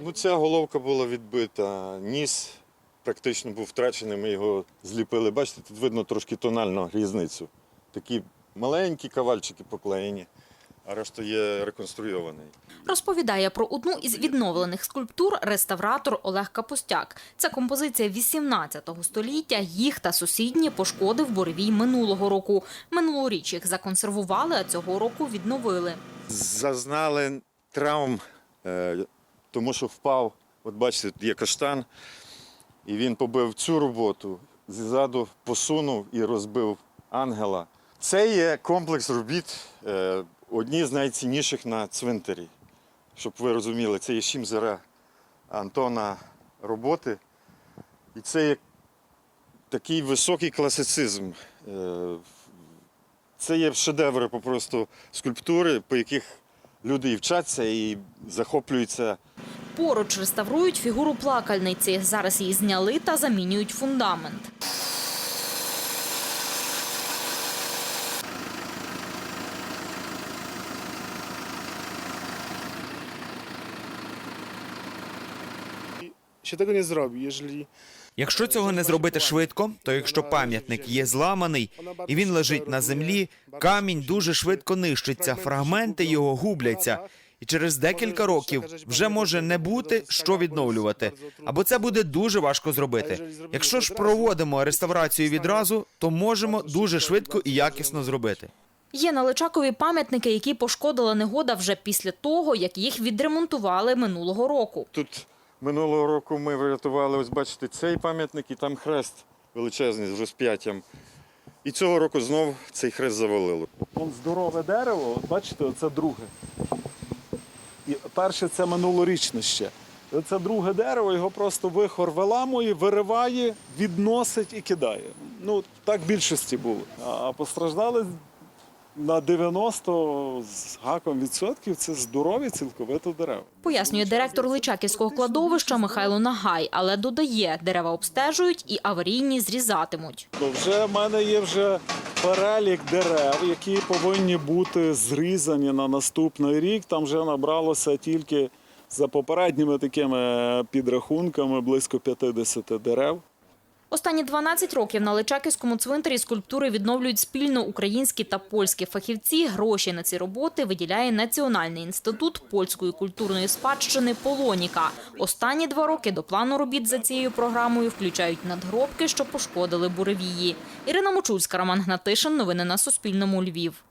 Ну, ця головка була відбита, ніс практично був втрачений, ми його зліпили. Бачите, тут видно трошки тональну різницю. Такі маленькі кавальчики поклеєні, а решта є реконструйований. Розповідає про одну із відновлених скульптур реставратор Олег Капустяк. Це композиція 18 століття. Їх та сусідні пошкодив буревій минулого року. Минулоріч їх законсервували, а цього року відновили. Зазнали травм, е, тому що впав, от бачите, є каштан, і він побив цю роботу, ззаду посунув і розбив ангела. Це є комплекс робіт, е, одні з найцінніших на цвинтарі. Щоб ви розуміли, це є Шімзера Антона роботи. І це є такий високий класицизм. Е, Це є шедеври попросту скульптури, по яких люди і вчаться і захоплюються. Поруч реставрують фігуру плакальниці. Зараз її зняли та замінюють фундамент. Się tego nie zrobi, jeżeli Якщо цього не зробити швидко, то якщо пам'ятник є зламаний і він лежить на землі, камінь дуже швидко нищиться, фрагменти його губляться. І через декілька років вже може не бути що відновлювати, або це буде дуже важко зробити. Якщо ж проводимо реставрацію відразу, то можемо дуже швидко і якісно зробити. Є на Личакові пам'ятники, які пошкодила негода вже після того, як їх відремонтували минулого року. Тут минулого року ми врятували, ось бачите, цей пам'ятник і там хрест величезний з розп'яттям. І цього року знов цей хрест завалило. он здорове дерево, бачите, оце друге. І перше це минулорічне ще. Це друге дерево, його просто вихор виламує, вириває, відносить і кидає. Ну, так більшості було. А постраждали на 90 з гаком відсотків це здорові цілковито дерева. Пояснює директор Личаківського кладовища Михайло Нагай, але додає, дерева обстежують і аварійні зрізатимуть. Вже в мене є вже перелік дерев, які повинні бути зрізані на наступний рік. Там вже набралося тільки за попередніми такими підрахунками близько 50 дерев. Останні 12 років на Личаківському цвинтарі скульптури відновлюють спільно українські та польські фахівці. Гроші на ці роботи виділяє Національний інститут польської культурної спадщини Полоніка. Останні два роки до плану робіт за цією програмою включають надгробки, що пошкодили буревії. Ірина Мочульська, Роман Гнатишин. Новини на Суспільному. Львів.